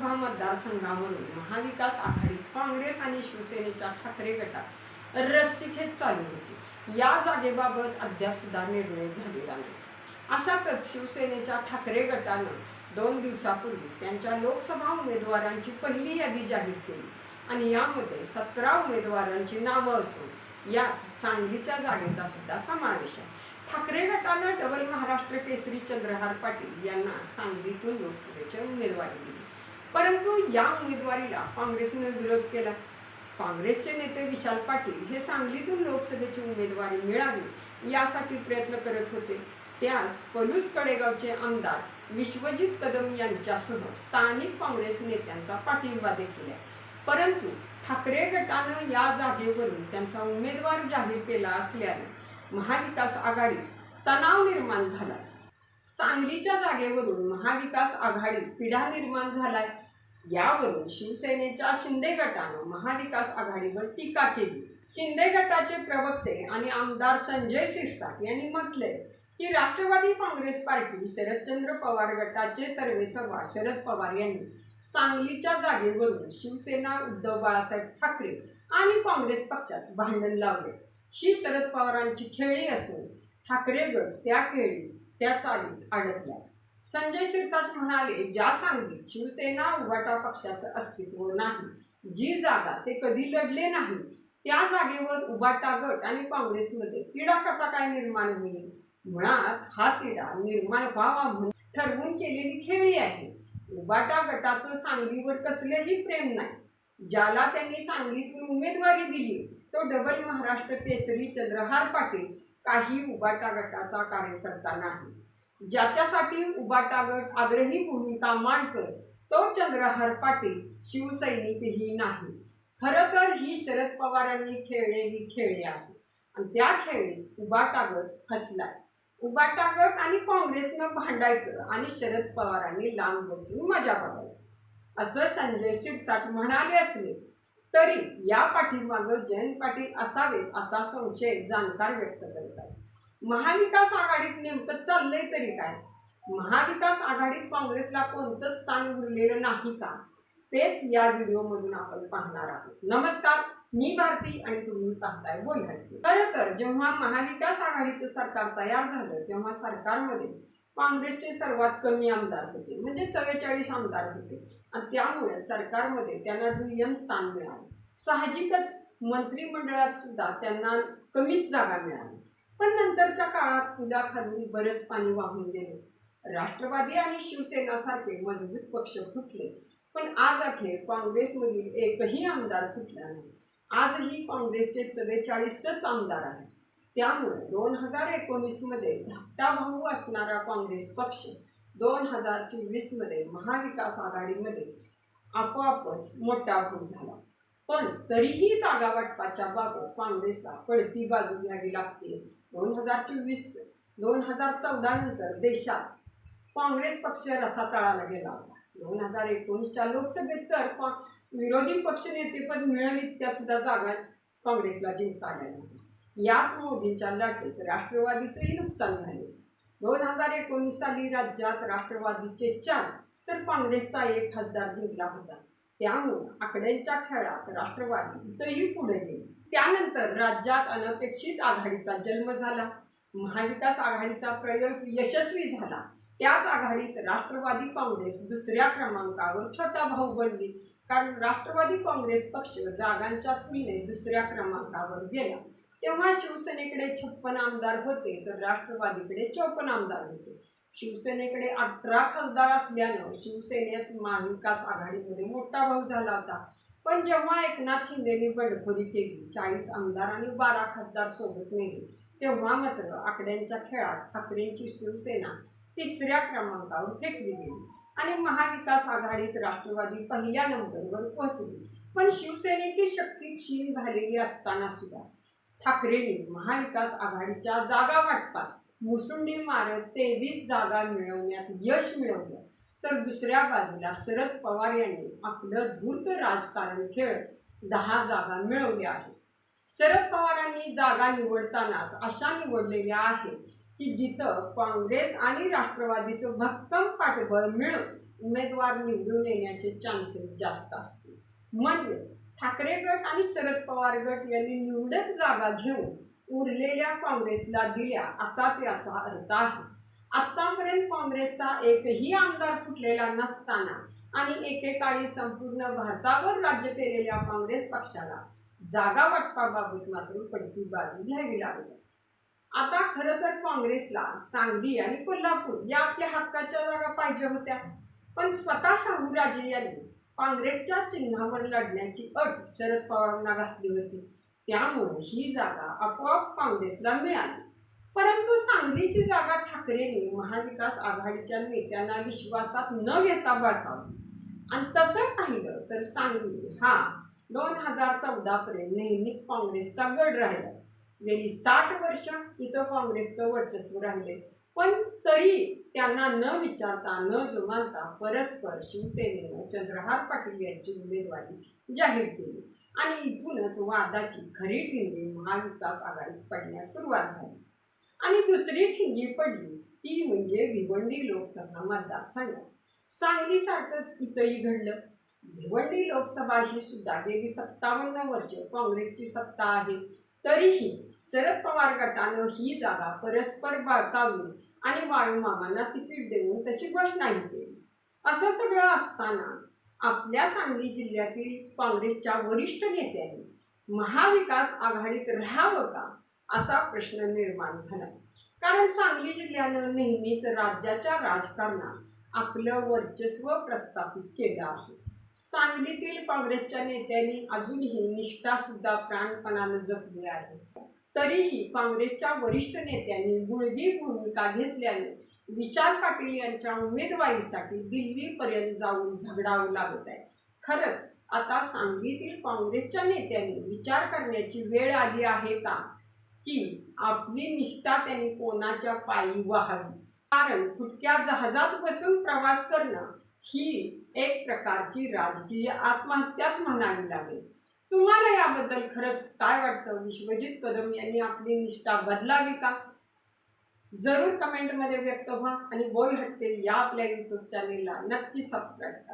लोकसभा मतदारसंघावरून महाविकास आघाडी काँग्रेस आणि शिवसेनेच्या ठाकरे गटात रस्सीखेच चालू होती. या जागेबाबत अद्याप सुद्धा निर्णय झालेला नाही. अशातच शिवसेनेच्या ठाकरे गटानं दोन दिवसापूर्वी त्यांच्या लोकसभा उमेदवारांची पहिली यादी जाहीर केली आणि यामध्ये सतरा उमेदवारांची नावं असून यात सांगलीच्या जागेचा सुद्धा समावेश आहे. ठाकरे गटानं डबल महाराष्ट्र केसरी चंद्रहार पाटील यांना सांगलीतून लोकसभेची उमेदवारी दिली. परंतु या उमेदवारीला काँग्रेसने विरोध केला. काँग्रेसचे नेते विशाल पाटील हे सांगलीतून लोकसभेची उमेदवारी मिळावी यासाठी प्रयत्न करत होते. त्यास पलूस कडेगावचे आमदार विश्वजित कदम यांच्यासह स्थानिक काँग्रेस नेत्यांचा पाठिंबा देखील आहे. परंतु ठाकरे गटानं या जागेवरून त्यांचा उमेदवार जाहीर केला असल्याने महाविकास आघाडीत तणाव निर्माण झाला. सांगलीच्या जागेवरून महाविकास आघाडी पिढा निर्माण झालाय. यावरून शिवसेनेच्या शिंदे गटानं महाविकास आघाडीवर टीका केली. शिंदे गटाचे प्रवक्ते आणि आमदार संजय शिरसाट यांनी म्हटले की राष्ट्रवादी काँग्रेस पार्टी शरदचंद्र पवार गटाचे सर्वेसर्वा शरद पवार यांनी. सांगलीच्या जागेवरून शिवसेना उद्धव बाळासाहेब ठाकरे आणि काँग्रेस पक्षात भांडण लावले. ही शरद पवारांची खेळी असून ठाकरे गट त्या खेळी त्या चालीत अडकल्या. संजय शिरसाट म्हणाले ज्या सांगलीत शिवसेना उभाटा पक्षाचं अस्तित्व नाही जी जागा ते कधी लढले नाही त्या जागेवर उभाटा गट आणि काँग्रेसमध्ये तिढा कसा काय निर्माण होईल? म्हणत हा तिढा निर्माण व्हावा म्हणून ठरवून केलेली खेळी आहे. उबाटा गटाचं सांगलीवर कसलेही प्रेम नाही. ज्याला त्यांनी सांगलीतून उमेदवारी दिली तो डबल महाराष्ट्र केसरी चंद्रहार पाटील काही उबाटा गटाचा कार्यकर्ता नाही. ज्याच्यासाठी उबाटा गट आग्रही भूमिका मांडतोय तो चंद्रहर पाटील शिवसैनिकही नाही. खरं तर ही शरद पवारांनी खेळलेली खेळी आहे. आणि त्या खेळीत उबाटा गट फसलाय. उबाटा गट आणि काँग्रेसनं भांडायचं आणि शरद पवारांनी लांब बसून मजा बघायचं. असं संजय शिरसाट म्हणाले असले तरी या पाठीमागं जयंत पाटील असावेत असा संशय जाणकार व्यक्त करतात महाविकास आघाडीत नेमकं चाललंय तरी काय? महाविकास आघाडीत काँग्रेसला कोणतं स्थान उरलेलं नाही का? तेच या व्हिडिओमधून आपण पाहणार आहोत. नमस्कार मी भारती आणि तुम्ही पाहताय बोलहाटी खरं तर जेव्हा महाविकास आघाडीचं सरकार तयार झालं तेव्हा सरकारमध्ये काँग्रेसचे सर्वात कमी आमदार होते म्हणजे चव्वेचाळीस आमदार होते. आणि त्यामुळे सरकारमध्ये त्यांना दुय्यम स्थान मिळालं. साहजिकच मंत्रिमंडळात सुद्धा त्यांना कमीच जागा मिळाली. पण नंतरच्या काळात पुला बरेच पाणी वाहून गेले. राष्ट्रवादी आणि शिवसेनासारखे मजबूत पक्ष फुटले. पण आज अखेर काँग्रेसमधील एकही आमदार फुटला नाही. आजही काँग्रेसचे चव्वेचाळीसच आमदार आहेत. त्यामुळे दोन हजार एकोणीसमध्ये धाकटा भाऊ असणारा काँग्रेस पक्ष दोन हजार चोवीसमध्ये महाविकास आघाडीमध्ये आपोआपच मोठा भाऊ झाला. पण तरीही जागा वाटपाच्या बाबत काँग्रेसला पडती बाजू घ्यावी लागते. दोन हजार चोवीस दोन हजार चौदा नंतर देशात काँग्रेस पक्ष रसातळाला गेला होता. दोन हजार एकोणीसच्या लोकसभेत तर विरोधी पक्षनेतेपद मिळेल इतक्या सुद्धा जागा काँग्रेसला जिंकता आल्या नव्हत्या. याच मोदींच्या लाटेत राष्ट्रवादीचंही नुकसान झाले. दोन हजार एकोणीस साली राज्यात राष्ट्रवादीचे चार तर काँग्रेसचा एक खासदार जिंकला होता. त्यामुळं आकड्यांच्या खेळात राष्ट्रवादी इथंही पुढे गेली. त्यानंतर राज्यात अनपेक्षित आघाडीचा जन्म झाला. महाविकास आघाडीचा प्रयोग यशस्वी झाला. त्याच आघाडीत राष्ट्रवादी काँग्रेस दुसऱ्या क्रमांकावर छोटा भाऊ बनली. कारण राष्ट्रवादी काँग्रेस पक्ष जागांच्या तुलनेत दुसऱ्या क्रमांकावर गेला. तेव्हा शिवसेनेकडे छप्पन आमदार होते तर राष्ट्रवादीकडे चौपन्न आमदार होते. शिवसेनेकडे अठरा खासदार असल्यानं शिवसेनेच महाविकास आघाडीमध्ये मोठा भाऊ झाला होता. पण जेव्हा एकनाथ शिंदेने बंडखोरी केली चाळीस आमदार आणि बारा खासदार सोबत नेले तेव्हा मात्र आकड्यांच्या खेळात ठाकरेंची शिवसेना तिसऱ्या क्रमांकावर फेकली गेली आणि महाविकास आघाडीत राष्ट्रवादी पहिल्या नंबरवर पोहोचली. पण शिवसेनेची शक्ती क्षीण झालेली असताना सुद्धा ठाकरेंनी महाविकास आघाडीच्या जागा वाटपात मुसुंडी मारत तेवीस जागा मिळवण्यात यश मिळवलं. तर दुसऱ्या बाजूला शरद पवार यांनी आपलं धूर्त राजकारण खेळत दहा जागा मिळवल्या आहेत. शरद पवारांनी जागा निवडतानाच अशा निवडलेल्या आहेत की जिथं काँग्रेस आणि राष्ट्रवादीचं भक्कम पाठबळ मिळून उमेदवार निवडून येण्याचे चान्सेस जास्त असतील. म्हणजे ठाकरे गट आणि शरद पवार गट यांनी निवडक जागा घेऊन उरलेल्या काँग्रेसला दिल्या असाच याचा अर्थ आहे. आतापर्यंत काँग्रेसचा एकही आमदार फुटलेला नसताना आणि एकेकाळी संपूर्ण भारतावर राज्य केलेल्या काँग्रेस पक्षाला जागा वाटपाबाबत मात्र पडती बाजू घ्यावी लागली. आता खरं तर काँग्रेसला सांगली आणि कोल्हापूर या आपल्या हक्काच्या जागा पाहिजे होत्या. पण स्वतः शाहूराजे यांनी काँग्रेसच्या चिन्हावर लढण्याची अट शरद पवारांना घातली होती. त्यामुळे ही जागा आपोआप काँग्रेसला मिळाली. परंतु सांगलीची जागा ठाकरेंनी महाविकास आघाडीच्या नेत्यांना विश्वासात न घेता बळकावली. आणि तसं पाहिलं तर सांगली हा दोन हजार चौदापर्यंत नेहमीच काँग्रेसचा गड राहिला. गेली साठ वर्ष इथं काँग्रेसचं वर्चस्व राहिले. पण तरी त्यांना न विचारता न जुमानता परस्पर शिवसेनेनं चंद्रहार पाटील यांची उमेदवारी जाहीर केली. आणि इथूनच वादाची खरी ठिंगी महाविकास आघाडीत पडण्यास सुरुवात झाली. आणि दुसरी ठिंगी पडली ती म्हणजे भिवंडी लोकसभा मतदारसंघात सांगलीसारखंच इथंही घडलं. भिवंडी लोकसभा ही सुद्धा गेली सत्तावन्न वर्ष काँग्रेसची सत्ता आहे. तरीही शरद पवार गटानं ही जागा परस्पर बाळकावली आणि वाळूमामांना तिकीट देऊन तशी घोषणाही केली. असं सगळं असताना आपल्या सांगली जिल्ह्यातील काँग्रेसच्या वरिष्ठ नेत्यांनी महाविकास आघाडीत राहावं का असा प्रश्न निर्माण झाला. कारण सांगली जिल्ह्यानं नेहमीच राज्याच्या राजकारणात आपलं वर्चस्व प्रस्थापित केलं आहे. सांगलीतील काँग्रेसच्या नेत्यांनी अजूनही निष्ठा सुद्धा प्राणपणानं जपली आहे. तरीही काँग्रेसच्या वरिष्ठ नेत्यांनी गुळगी भूमिका घेतल्याने विशाल पाटील यांच्या उमेदवारीसाठी दिल्लीपर्यंत जाऊन झगडावं लागत आहे. खरंच आता सांगलीतील काँग्रेसच्या नेत्यांनी विचार करण्याची वेळ आली आहे का? की आपली निष्ठा त्यांनी कोणाच्या पायी वाहावी? कारण फुटक्या जहाजात बसून प्रवास करणं ही एक प्रकारची राजकीय आत्महत्याच म्हणावी लागेल. तुम्हाला याबद्दल खरंच काय वाटतं? विश्वजित कदम यांनी आपली निष्ठा बदलावी का? जरूर कमेंटमध्ये व्यक्त व्हा आणि बोल हटके या आपल्या यूट्यूब चॅनेलला नक्की सबस्क्राईब करा.